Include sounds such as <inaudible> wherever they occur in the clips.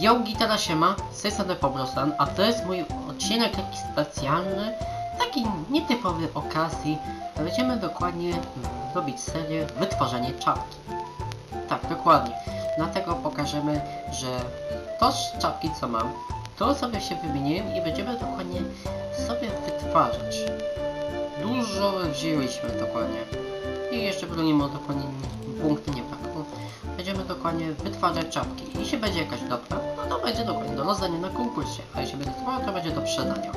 Yo, gitara siema, z tej strony a to jest mój odcinek taki specjalny, taki nietypowy okazji. Będziemy dokładnie robić serię wytworzenie czapki. Tak, dokładnie. Dlatego pokażemy, że to czapki co mam, to sobie się wymieniłem i będziemy dokładnie sobie wytwarzać. Dużo wzięliśmy dokładnie. I jeszcze bronimy dokładnie punkty nie brakło. Dokładnie wytwarzać czapki. Jeśli będzie jakaś dobra, no to będzie dokładnie do rozdania na konkursie. A jeśli będzie zła, to będzie do sprzedania.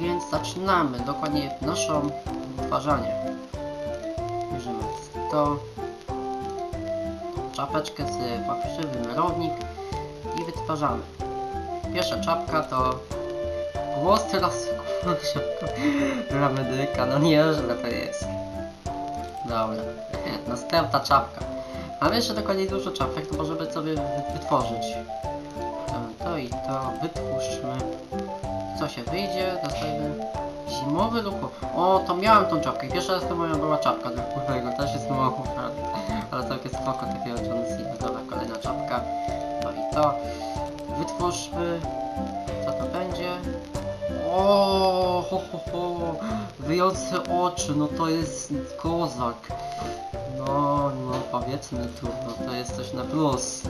Więc zaczynamy dokładnie naszą wytwarzanie. Bierzemy to czapeczkę z papieru, wymiarownik i wytwarzamy. Pierwsza czapka to głos teraz dla <laughs> medyka, no nieźle to jest. Dobra, następna czapka. Mamy jeszcze dokładnie dużo czapek, to możemy sobie wy- wytworzyć. To, i to wytwórzmy. Co się wyjdzie, dostajemy zimowy lub... O, to miałem tą czapkę. Pierwsza raz to moja była czapka dla kurwego, też jest mało ale całkiem spoko takiego John Cena. Dobra, kolejna czapka. To i to. Wytwórzmy. Co to będzie? O, ho, ho, ho. Wyjące oczy, no to jest kozak. No, no powiedzmy tu, no to jest coś na plus.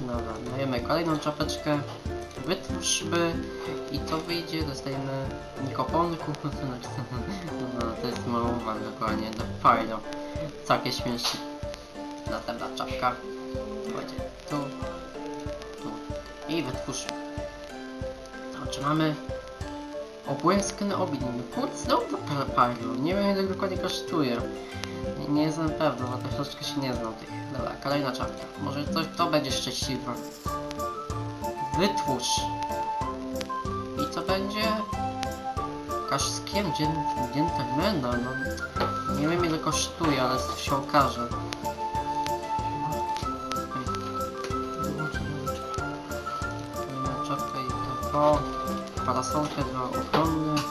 Dobra, dajemy kolejną czapeczkę. Wytwórzmy i to wyjdzie, dostajemy nikoponku, <laughs> no to jest mało dokładnie, do fajno. Całkiem śmieszne. Następna czapka. Będzie tu, tu i wytwórzmy. To czy mamy obłęskny obilim? Kurde, znowu pariu. Nie wiem ile dokładnie kosztuje. Nie, jestem pewny, bo to troszeczkę się nie znam tych. Dobra, kolejna czapka. Może coś to będzie szczęśliwe. Wytwórz. I co będzie? Kaszkiem dżentelmena, no. Nie wiem ile kosztuje, ale się okaże. Kolejna i to to. Parasolkę dla ochrony.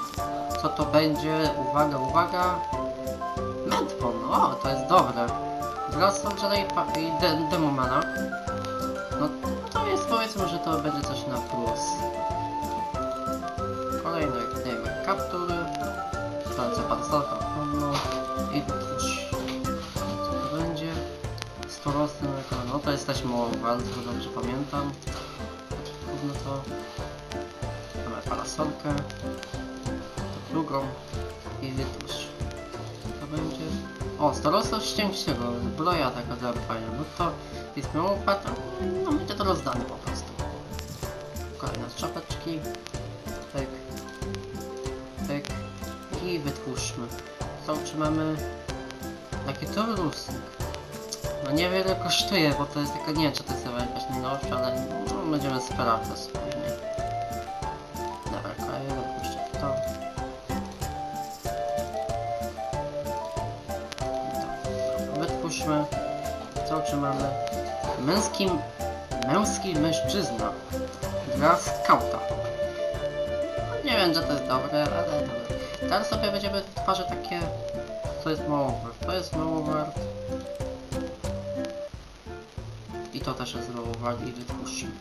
Co to będzie? Uwaga, uwaga. Medfon, o, to jest dobre. Wraz z i, de Demomana. No to jest powiedzmy, że to będzie coś na plus. Kolejne dajemy kaptury. Palce parasolka ochronną. I będzie? 100 no to jest też mało bardzo dobrze pamiętam. Gówno to. To drugą. I wytłusz. To będzie... O, storosa szczęśliwego. Zbroja taka fajna. No to jest mało warte. No będzie to rozdane po prostu. Kolejne czapeczki. Tak. Tak. I wytwórzmy. Co czy mamy? Jaki to? No niewiele kosztuje, bo to jest taka, nie wiem czy to jest jakaś najnowsza, ale no, będziemy sprawdzać To. Co czy mamy? Męski, męski mężczyzna. Dla skauta. No, nie wiem, czy to jest dobre, ale dobra. Teraz sobie będziemy twarzy takie, co jest wart. To jest wart. I to też jest wart i wytwórzmy.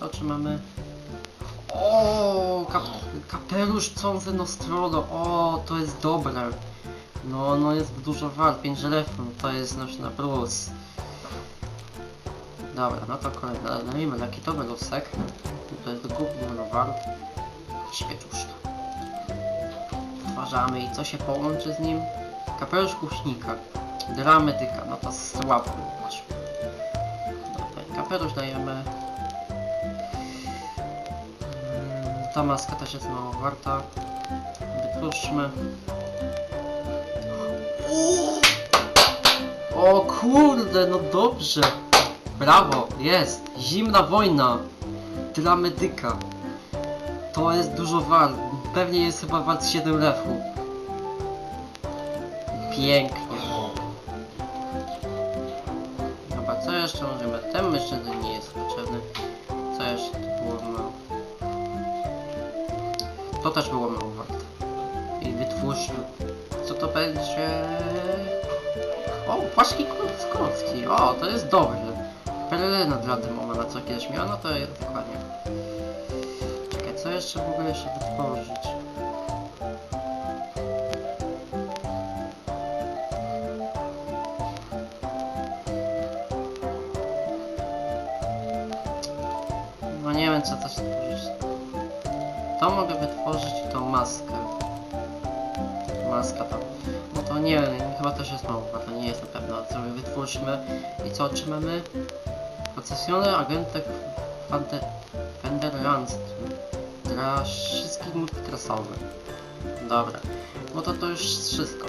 To czy mamy? O, kap kapelusz Conze Nostrodo. O, to jest dobre. No, no jest dużo wart, 5 telefon, to jest nasz na plus. Dobra, no to kolejne. Dajmy lakitowy lusek. To jest gówno no wart. Świeczuszka. Stwarzamy i co się połączy z nim? Kapelusz kuchnika. Dramedyka, no to słabo masz. Dobra, kapelusz dajemy. Mm, Ta maska też jest mało warta. Wytłuszczmy. O kurde, no dobrze. Brawo, jest. Zimna wojna. Dla medyka. To jest dużo wart. Pewnie jest chyba wart 7 lefu. Pięknie. Dobra, co jeszcze możemy? Ten że nie jest potrzebny. Co jeszcze tu było mało? To też było mało warte. I wytwórzmy. Co to będzie? O, płaszki. Skocki, o, to jest dobry. Pereryna dla Dymona, na co kiedyś miała, no to dokładnie. Czekaj, co jeszcze w ogóle jeszcze wytworzyć? No nie wiem co też stworzyć. To mogę wytworzyć tą maskę. Maska to. No nie, chyba też jest mało, to nie jest na pewno. Co my wytwórzmy i co otrzymamy? Procesjoner agentek Fenderlandstrom dla wszystkich multiklasowych. Dobra, no to to już wszystko.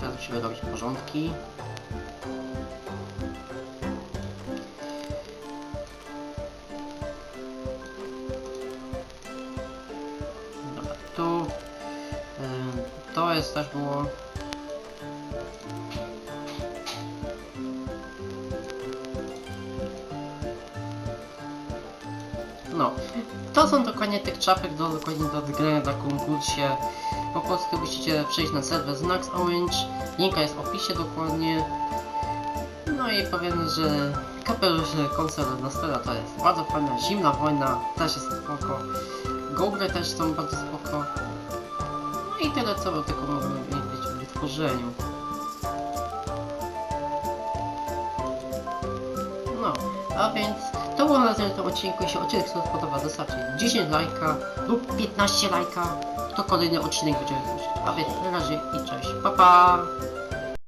Teraz musimy robić porządki. To jest też było No, to są dokładnie tych czapek do dokładnie do odgrania na konkursie. Po prostu musicie przejść na serwer Znax Orange. Linka jest w opisie dokładnie. No i powiem, że kapelusz konsol na stole to jest bardzo fajna. Zimna wojna też jest spoko. Gogle też są bardzo spoko. Tyle co tylko mogę powiedzieć o wytworzeniu. No, a więc to było na tyle tym odcinku. Jeśli odcinek się podoba, zostawcie 10 lajka lub 15 lajka. To kolejny odcinek będzie wypuścić. A więc na razie i cześć. Pa pa!